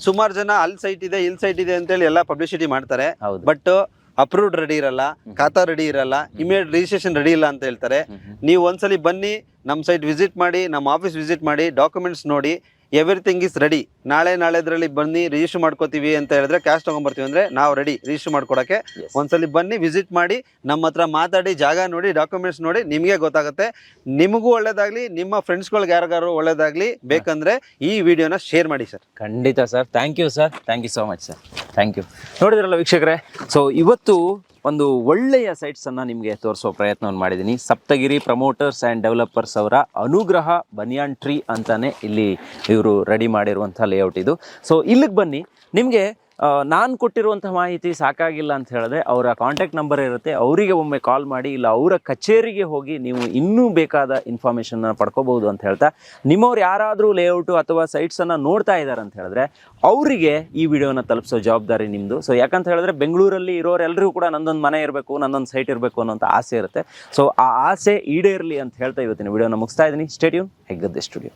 ಸುಮಾರು ಜನ ಅಲ್ಲಿ ಸೈಟ್ ಇದೆ ಇಲ್ಲಿ ಸೈಟ್ ಇದೆ ಅಂತೇಳಿ ಎಲ್ಲ ಪಬ್ಲಿಸಿಟಿ ಮಾಡ್ತಾರೆ. ಹೌದು. ಬಟ್ ಅಪ್ರೂವ್ಡ್ ರೆಡಿ ಇರಲ್ಲ ಖಾತಾ ರೆಡಿ ಇರಲ್ಲ ಇಮಿಡಿಯೇಟ್ ರಿಜಿಸ್ಟ್ರೇಷನ್ ರೆಡಿ ಇಲ್ಲ ಅಂತ ಹೇಳ್ತಾರೆ. ನೀವು ಒಂದ್ಸಲಿ ಬನ್ನಿ ನಮ್ಮ ಸೈಟ್ ವಿಸಿಟ್ ಮಾಡಿ ನಮ್ಮ ಆಫೀಸ್ ವಿಸಿಟ್ ಮಾಡಿ ಡಾಕ್ಯುಮೆಂಟ್ಸ್ ನೋಡಿ ಎವ್ರಿಥಿಂಗ್ ಇಸ್ ರೆಡಿ ನಾಳೆ ನಾಳೆದ್ರಲ್ಲಿ ಬನ್ನಿ ರಿಜಿಸ್ಟರ್ ಮಾಡ್ಕೋತೀವಿ ಅಂತ ಹೇಳಿದ್ರೆ ಕ್ಯಾಶ್ ತೊಗೊಂಬರ್ತೀವಿ ಅಂದ್ರೆ ನಾವು ರೆಡಿ ರಿಜಿಸ್ಟರ್ ಮಾಡ್ಕೊಡಕ್ಕೆ. ಒಂದ್ಸಲಿ ಬನ್ನಿ ವಿಸಿಟ್ ಮಾಡಿ ನಮ್ಮ ಹತ್ರ ಮಾತಾಡಿ ಜಾಗ ನೋಡಿ ಡಾಕ್ಯುಮೆಂಟ್ಸ್ ನೋಡಿ ನಿಮಗೆ ಗೊತ್ತಾಗುತ್ತೆ. ನಿಮಗೂ ಒಳ್ಳೇದಾಗ್ಲಿ ನಿಮ್ಮ ಫ್ರೆಂಡ್ಸ್ಗಳಿಗೆ ಯಾರಿಗಾರು ಒಳ್ಳೇದಾಗ್ಲಿ ಬೇಕಂದ್ರೆ ಈ ವಿಡಿಯೋನ ಶೇರ್ ಮಾಡಿ ಸರ್. ಖಂಡಿತ sir. Thank you sir thank you so much sir thank you ನೋಡಿದ್ರಲ್ಲ ವೀಕ್ಷಕರೇ? ಸೊ ಇವತ್ತು ಒಂದು ಒಳ್ಳೆಯ ಸೈಟ್ಸನ್ನು ನಿಮಗೆ ತೋರಿಸೋ ಪ್ರಯತ್ನವನ್ನು ಮಾಡಿದ್ದೀನಿ. ಸಪ್ತಗಿರಿ ಪ್ರಮೋಟರ್ಸ್ ಆ್ಯಂಡ್ ಡೆವಲಪರ್ಸ್ ಅವರ ಅನುಗ್ರಹ ಬನಿಯಾನ್ ಟ್ರೀ ಅಂತಾನೆ ಇಲ್ಲಿ ಇವರು ರೆಡಿ ಮಾಡಿರುವಂಥ ಲೇಔಟ್ ಇದು. ಸೊ ಇಲ್ಲಿಗೆ ಬನ್ನಿ. ನಿಮಗೆ ನಾನು ಕೊಟ್ಟಿರುವಂಥ ಮಾಹಿತಿ ಸಾಕಾಗಿಲ್ಲ ಅಂತ ಹೇಳಿದ್ರೆ ಅವರ ಕಾಂಟ್ಯಾಕ್ಟ್ ನಂಬರ್ ಇರುತ್ತೆ. ಅವರಿಗೆ ಒಮ್ಮೆ ಕಾಲ್ ಮಾಡಿ, ಇಲ್ಲ ಅವರ ಕಚೇರಿಗೆ ಹೋಗಿ ನೀವು ಇನ್ನೂ ಬೇಕಾದ ಇನ್ಫಾರ್ಮೇಷನ್ನ ಪಡ್ಕೋಬಹುದು ಅಂತ ಹೇಳ್ತಾ, ನಿಮ್ಮವ್ರು ಯಾರಾದರೂ ಲೇಔಟು ಅಥವಾ ಸೈಟ್ಸನ್ನು ನೋಡ್ತಾ ಇದ್ದಾರೆ ಅಂತ ಹೇಳಿದ್ರೆ, ಅವರಿಗೆ ಈ ವಿಡಿಯೋನ ತಲುಪಿಸೋ ಜವಾಬ್ದಾರಿ ನಿಮ್ಮದು ಸೊ ಯಾಕಂತ ಹೇಳಿದ್ರೆ ಬೆಂಗಳೂರಲ್ಲಿ ಇರೋರೆಲ್ಲರಿಗೂ ಕೂಡ ನಂದೊಂದು ಮನೆ ಇರಬೇಕು, ನಂದೊಂದು ಸೈಟ್ ಇರಬೇಕು ಅನ್ನೋಂಥ ಆಸೆ ಇರುತ್ತೆ. ಸೊ ಆ ಆಸೆ ಈಡೇರಲಿ ಅಂತ ಹೇಳ್ತಾ ಇವತ್ತಿನ ವಿಡಿಯೋನ ಮುಗಿಸ್ತಾ ಇದ್ದೀನಿ. Stadium Heggadde studio